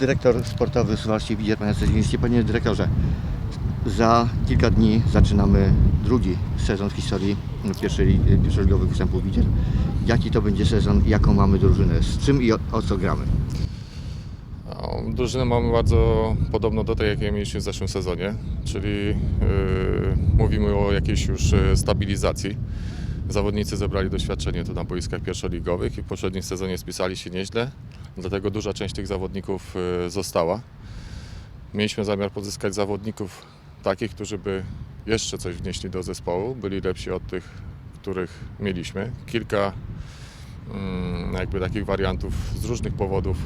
Dyrektor sportowy Suwalski Widzier, panie Ceziński. Panie dyrektorze, za kilka dni zaczynamy drugi sezon w historii pierwszoligowych występów Widzier. Jaki to będzie sezon, jaką mamy drużynę, z czym i o, o co gramy? No, Drużynę mamy bardzo podobną do tej, jakiej mieliśmy w zeszłym sezonie, czyli yy, mówimy o jakiejś już yy, stabilizacji. Zawodnicy zebrali doświadczenie tu na boiskach pierwszoligowych i w poprzednim sezonie spisali się nieźle, dlatego duża część tych zawodników yy, została. Mieliśmy zamiar pozyskać zawodników takich, którzy by jeszcze coś wnieśli do zespołu, byli lepsi od tych, których mieliśmy. Kilka mm, jakby takich wariantów z różnych powodów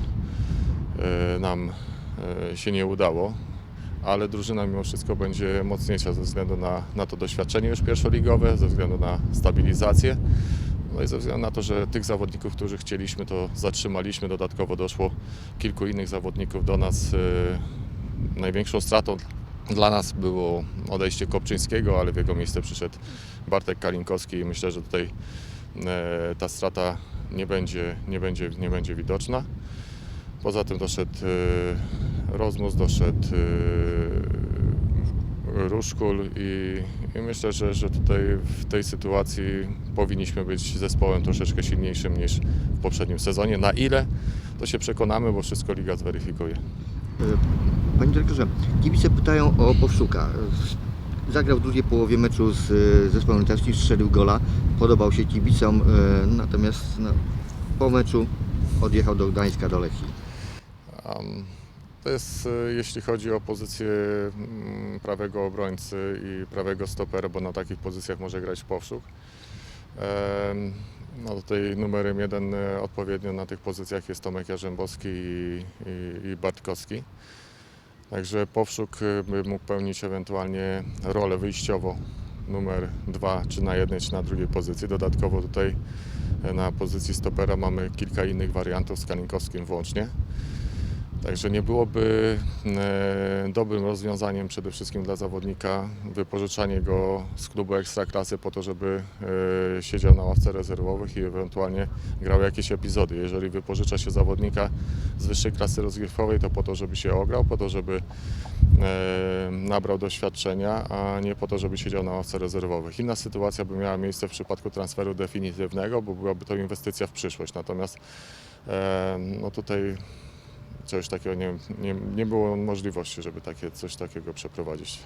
e, nam e, się nie udało, ale drużyna mimo wszystko będzie mocniejsza ze względu na, na to doświadczenie już pierwszoligowe, ze względu na stabilizację. No i ze względu na to, że tych zawodników, których chcieliśmy, to zatrzymaliśmy. Dodatkowo doszło kilku innych zawodników do nas. E, Największą stratą dla nas było odejście Kopczyńskiego, ale w jego miejsce przyszedł Bartek Kalinkowski i myślę, że tutaj e, ta strata nie będzie, nie będzie, nie będzie widoczna. Poza tym doszedł e, Rozmus, doszedł e, Ruszkul i, i myślę, że, że tutaj w tej sytuacji powinniśmy być zespołem troszeczkę silniejszym niż w poprzednim sezonie. Na ile to się przekonamy, bo wszystko liga zweryfikuje. E, Panie dyrektorze, kibice pytają o Powszuka. Zagrał w drugiej połowie meczu z e, zespołem litewskim, strzelił gola, podobał się kibicom, e, natomiast no, po meczu odjechał do Gdańska, do Lechii. Um, To jest, e, jeśli chodzi o pozycję mm, prawego obrońcy i prawego stopera, bo na takich pozycjach może grać Powszuk. No tutaj numerem jeden e, odpowiednio na tych pozycjach jest Tomek Jarzębowski i, i, i Bartkowski. Także Powszuk e, by mógł pełnić ewentualnie rolę wyjściowo numer dwa, czy na jednej, czy na drugiej pozycji. Dodatkowo tutaj na pozycji stopera mamy kilka innych wariantów z Kalinkowskim włącznie. Także nie byłoby e, dobrym rozwiązaniem przede wszystkim dla zawodnika wypożyczanie go z klubu Ekstraklasy po to, żeby e, siedział na ławce rezerwowych i ewentualnie grał jakieś epizody. Jeżeli wypożycza się zawodnika z wyższej klasy rozgrywkowej, to po to, żeby się ograł, po to, żeby e, nabrał doświadczenia, a nie po to, żeby siedział na ławce rezerwowych. Inna sytuacja by miała miejsce w przypadku transferu definitywnego, bo byłaby to inwestycja w przyszłość. Natomiast no tutaj coś takiego nie, nie, nie było możliwości, żeby takie, coś takiego przeprowadzić.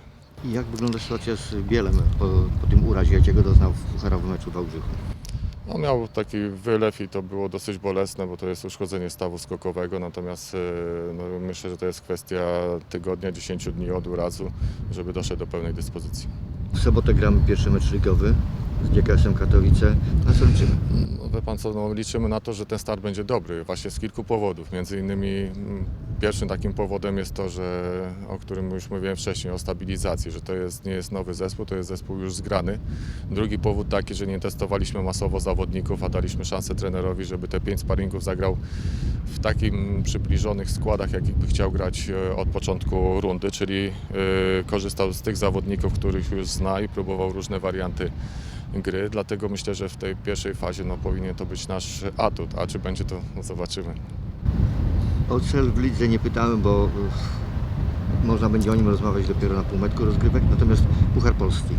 I jak wygląda sytuacja z Bielem po, po tym urazie, jakiego doznał w pucharowym meczu w Wałbrzychu? No, miał taki wylew i to było dosyć bolesne, bo to jest uszkodzenie stawu skokowego, natomiast e, no, myślę, że to jest kwestia tygodnia, 10 dni od urazu, żeby doszedł do pełnej dyspozycji. W sobotę gramy pierwszy mecz ligowy z GKS-em Katowice. Na co liczymy? No, wie pan co, no, liczymy na to, że ten start będzie dobry, właśnie z kilku powodów. Między innymi mm, pierwszym takim powodem jest to, że, o którym już mówiłem wcześniej, o stabilizacji, że to jest, nie jest nowy zespół, to jest zespół już zgrany. Drugi powód taki, że nie testowaliśmy masowo zawodników, a daliśmy szansę trenerowi, żeby te pięć sparingów zagrał w takim przybliżonych składach, jakich by chciał grać e, od początku rundy, czyli e, korzystał z tych zawodników, których już zna i próbował różne warianty gry, dlatego myślę, że w tej pierwszej fazie no, powinien to być nasz atut, a czy będzie to, no, zobaczymy. O cel w lidze nie pytamy, bo y, można będzie o nim rozmawiać dopiero na półmetku rozgrywek, natomiast Puchar Polski.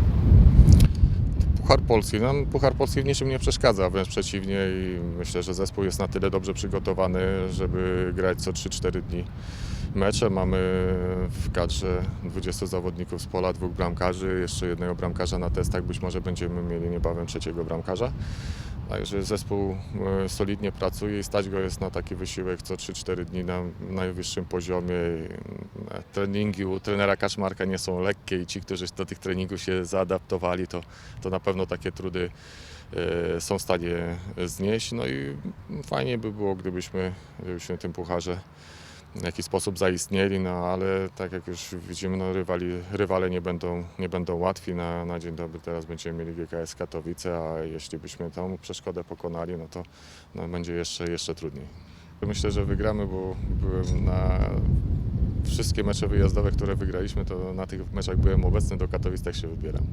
Puchar Polski, nam Puchar Polski w niczym nie przeszkadza, wręcz przeciwnie i myślę, że zespół jest na tyle dobrze przygotowany, żeby grać co 3-4 dni mecze. Mamy w kadrze 20 zawodników z pola, dwóch bramkarzy, jeszcze jednego bramkarza na testach, być może będziemy mieli niebawem trzeciego bramkarza. Także zespół e, solidnie pracuje i stać go jest na taki wysiłek co 3-4 dni na najwyższym poziomie. E, Treningi u trenera Kaczmarka nie są lekkie i ci, którzy do tych treningów się zaadaptowali, to, to na pewno takie trudy e, są w stanie znieść. No i fajnie by było, gdybyśmy, gdybyśmy tym pucharze w jakiś sposób zaistnieli, no ale tak jak już widzimy, no, rywali, rywale nie będą, nie będą łatwi. Na, na dzień dobry teraz będziemy mieli GKS Katowice, a jeśli byśmy tą przeszkodę pokonali, no to no, będzie jeszcze, jeszcze trudniej. Myślę, że wygramy, bo byłem na wszystkie mecze wyjazdowe, które wygraliśmy, to na tych meczach byłem obecny, do Katowic tak się wybieram.